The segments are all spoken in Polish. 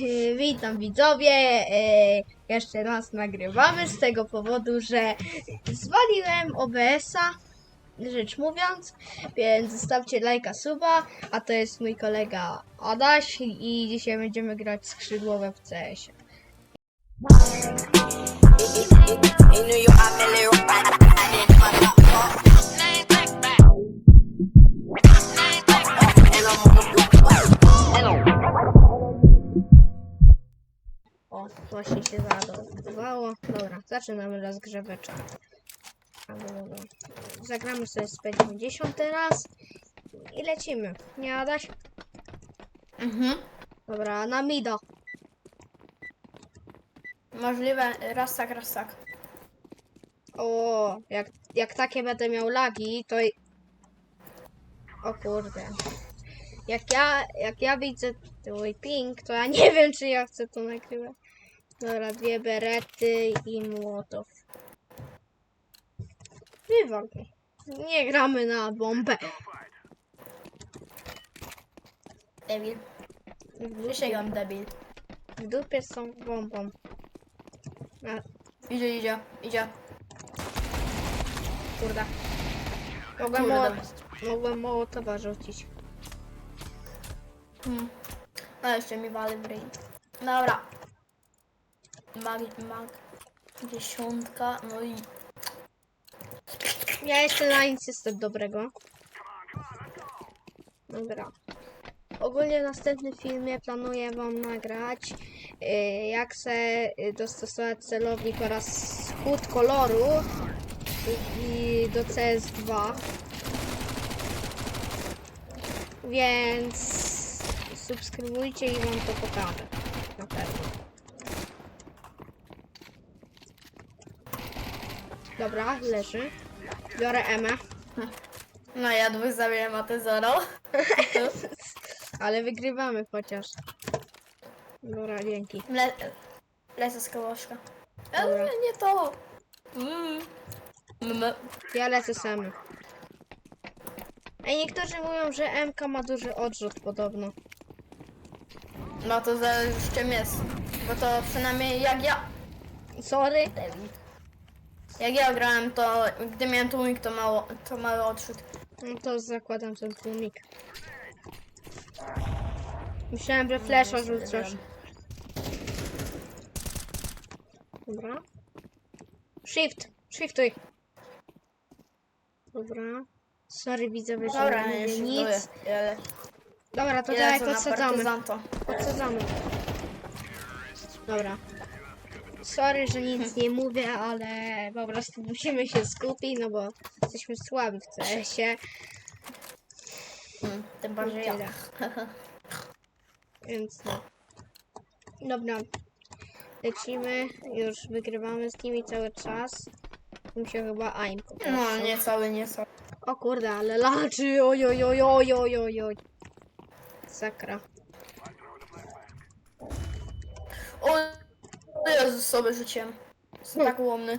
e, witam widzowie. E, jeszcze raz nagrywamy z tego powodu, że zwaliłem OBS-a, rzecz mówiąc, więc zostawcie lajka, suba, a to jest mój kolega Adaś i dzisiaj będziemy grać skrzydłowe w CS-ie. Zaczynamy rozgrzeweczkę. Zagramy sobie z P90 teraz i lecimy. Nie Adaś? Mhm. Dobra, na Mido. Możliwe, raz tak, raz tak. O, jak, jak takie będę miał lagi, to... O kurde. Jak ja, jak ja widzę twój ping, to ja nie wiem, czy ja chcę to nagrywać. Dobra, dwie berety i młotow. Wywal. Nie gramy na bombę. Debil. W dupie, Przysięgam, debil. w dupie z tą bombą. Idzie, idzie, idzie. kurde. Mogłem, Kurde. mało, mogłem mołotowa rzucić. Hmm. No jeszcze mi wali w ryj. Dobra. Mag, mag. Dziesiątka, no i... Ja jeszcze na nic jestem dobrego. Dobra. Ogólnie w następnym filmie planuję wam nagrać y, jak se dostosować celownik oraz skrót koloru i do CS2. Więc subskrybujcie i wam to pokażę. Na pewno. Dobra, leży. Biorę Emę. No ja dwóch zabiłem, a ty zero. Ale wygrywamy chociaż. Dobra, dzięki. Le... Lecę z kołoszka. Dobra. Ale nie to. Mm. Mm. Ja lecę samy. Ej, niektórzy mówią, że MK ma duży odrzut podobno. No to zależy z czym jest. Bo to przynajmniej jak ja... Sorry. Jak ja grałem, to gdy miałem tłumik, to mało, to mały odrzut. No to zakładam ten tłumik. Myślałem, że flesza rzucasz. Dobra. Shift. Shiftuj. Dobra. Sorry widzowie, że Dobra, nie mówię nic. Ale... Dobra, to na podsadzamy. Podsadzamy. Dobra. Sorry, że nic nie mówię, ale po prostu musimy się skupić, no bo jesteśmy słabi w CS-ie. Hmm, tym bardziej ja. Tyle. Więc no. Dobra. Lecimy, już wygrywamy z nimi cały czas. Mi się chyba aim poprosił. No, nie cały, nie cały. O kurde, ale laczy, oj, oj, oj, oj, oj, oj, oj. Sakra. O Jezus, sobie rzuciłem. Jestem tak ułomny.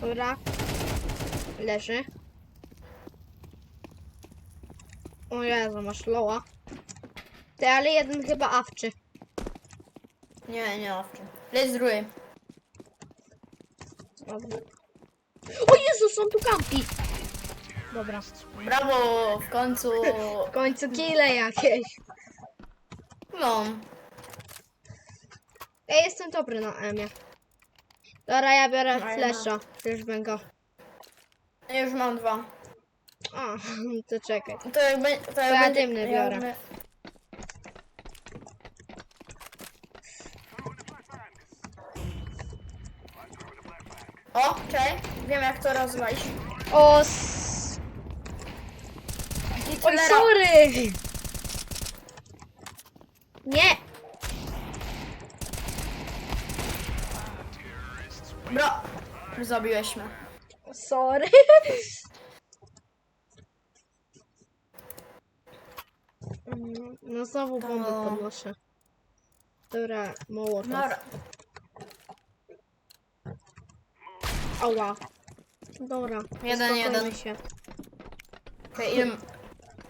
Dobra. Leży. O Jezu, masz loła. Ty, ale jeden chyba awczy. Nie, nie owczym. Leć z drugiej. Dobra. O Jezu, są tu kampi! Dobra. Brawo, w końcu. W końcu kile jakieś. No. Ja jestem dobry na Emie. Dobra, ja biorę ja flesza. Już go. Ja już mam dwa. A, to czekaj. To jak będzie. To, ja będzie, dymny biorę. będzie- O, czekaj. Wiem jak to rozwalić. O, s... Oj, Hitlera. sorry! Nie! Bro. Zabiłeś mnie. Sorry. Mm, No znowu bombę To- podnoszę. Dobra, mołotow. Dobra. Ała. Dobra, Jeden, uspokójmy jeden. się. Okej, ile,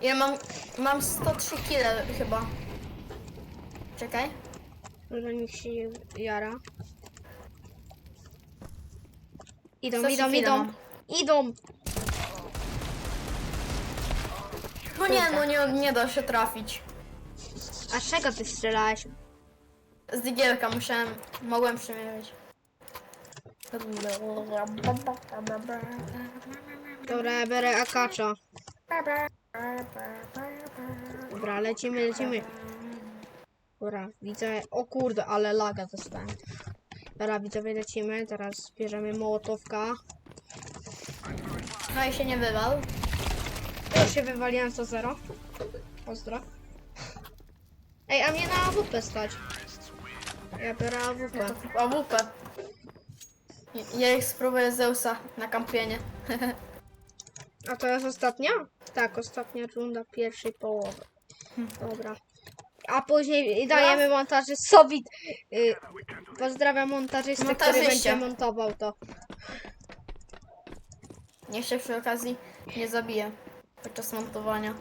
ile mam? Mam 103 kile chyba. Czekaj. Może nikt się nie jara. Idą, Co ci idą, chwilę idą. Idą. No nie, no nie, nie da się trafić. A z czego ty strzelałeś? Z digielka musiałem, mogłem przemierzyć. Dobra, ja biorę akacza. Dobra, lecimy, lecimy. Dobra, widzę. O kurde, ale laga dostałem. Dobra, widzowie, lecimy. Teraz bierzemy mołotowka. No i się nie wywal. Ja się wywaliłem 100-0. Pozdro. Ej, a mnie na AWP stać. Ja biorę AWP. AWP. Ja ich spróbuję Zeusa na kampienie. A to jest ostatnia? Tak, ostatnia runda pierwszej połowy. Dobra. A później dajemy montażystowi. Y, pozdrawiam montażystę, który Montażyście. będzie montował to. Niech się przy okazji nie zabije podczas montowania.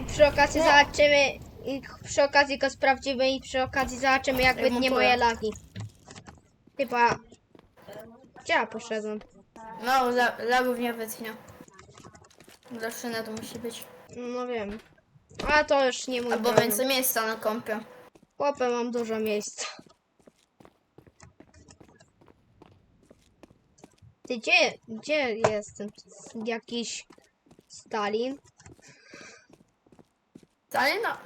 I przy okazji zobaczymy. I przy okazji go sprawdzimy i przy okazji zobaczymy jak Jak wytnie moje lagi. Chyba. Gdzie ja poszedłem? No, la- lagów nie wytnie. Zawsze to musi być. No wiem. A to już nie mój Albo problem. więcej miejsca na kompie. Chłopie, mam dużo miejsca. Ty gdzie, gdzie jest ten jakiś Stalin? Dalej no.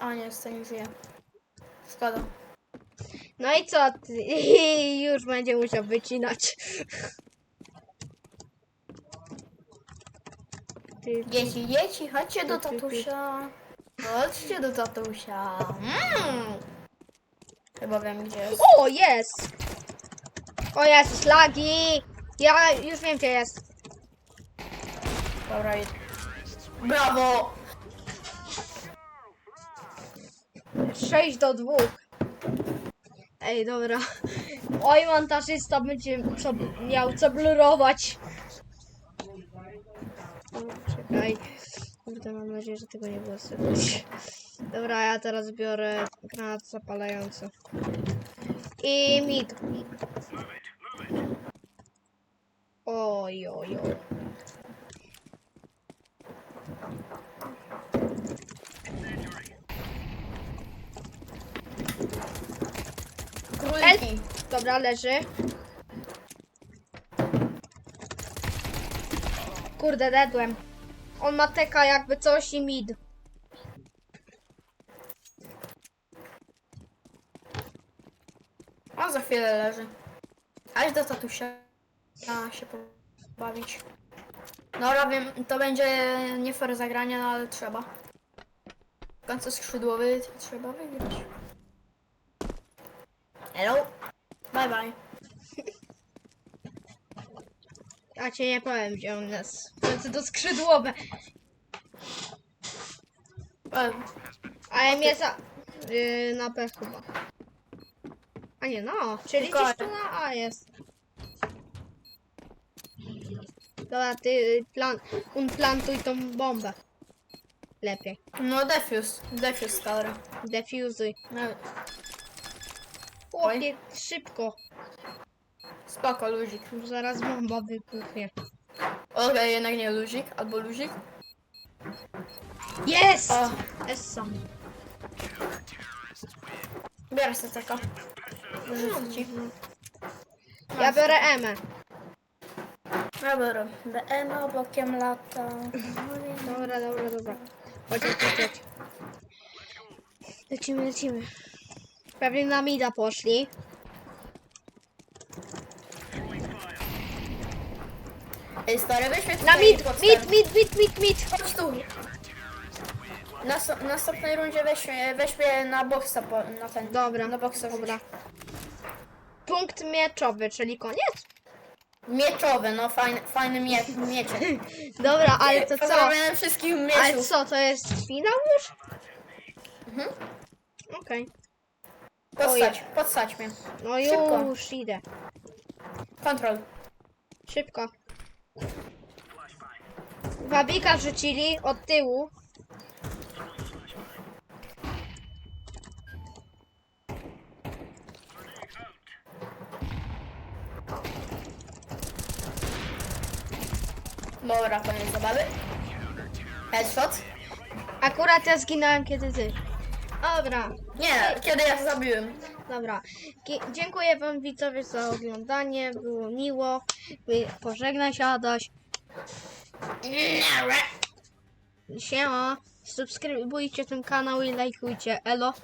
A nie, to nie żyje. Szkoda. No i co? Ty? Już będzie musiał wycinać. Dzieci, dzieci, chodźcie do tatusia. Chodźcie do tatusia. Mm. Chyba wiem gdzie jest. O, jest! O, jest, lagi! Ja już wiem, gdzie jest. Dobra, idź. Brawo! 6 do 2. Ej, dobra. Oj, montażysta będzie co, miał co blurować. O, Czekaj. Kurde, mam nadzieję, że tego nie było słychać. Dobra, ja teraz biorę granat zapalający. I mid. Oj, oj, oj. Króliki. Dobra, leży. Kurde, dedłem. On ma teka jakby coś i mid. On za chwilę leży. Aż do tatusia. A się pobawić. Dobra, wiem, to będzie nie fair zagranie, no ale trzeba. W końcu skrzydłowy trzeba wygrać. Hello. Bye bye. A cię nie powiem, gdzie on jest. W końcu to skrzydłowe. E, A mnie za... Yy, na B chyba. A nie, no. Czyli gdzieś tu na A jest. Dobra, ty plan... Unplantuj tą bombę. Lepiej. No defuse. Defuse stary. Defuzuj. No, Chłopie, szybko. Spoko, luzik. Zaraz bomba wybuchnie. Okej, jednak nie luzik, albo luzik. Jest! O, biorę sobie taka. Rzucę ci. Ja biorę Emę. Ja biorę. BM bokiem lata. Dobra, dobra, dobra. Chodź, chodź, chodź, chodź. Lecimy, lecimy. Pewnie na mida poszli. Ej, stary, weź mnie Na tutaj mid, mid, mid, mid, mid, mid. Chodź tu. Na so- następnej rundzie weź, mnie- weź mnie na boksa, po, na ten. Dobra, Na boksa dobra. Punkt mieczowy, czyli koniec? Mieczowy, no fajny, fajny mie mieczek. Dobra, ale to co? Pozdrawiam wszystkich Ale mieczów. co, to jest finał już? Mhm. Okej. Podstać, podstać mnie. No Szybko. już idę. Kontrol. Szybko. Wabika rzucili od tyłu. Dobra, koniec zabawy. Headshot. Akurat ja zginąłem kiedy ty. Dobra. Nie, kiedy ja zabiłem. Dobra. Dziękuję wam widzowie za oglądanie. Było miło. Pożegnaj się Adaś. Siema. Subskrybujcie ten kanał i lajkujcie. Elo.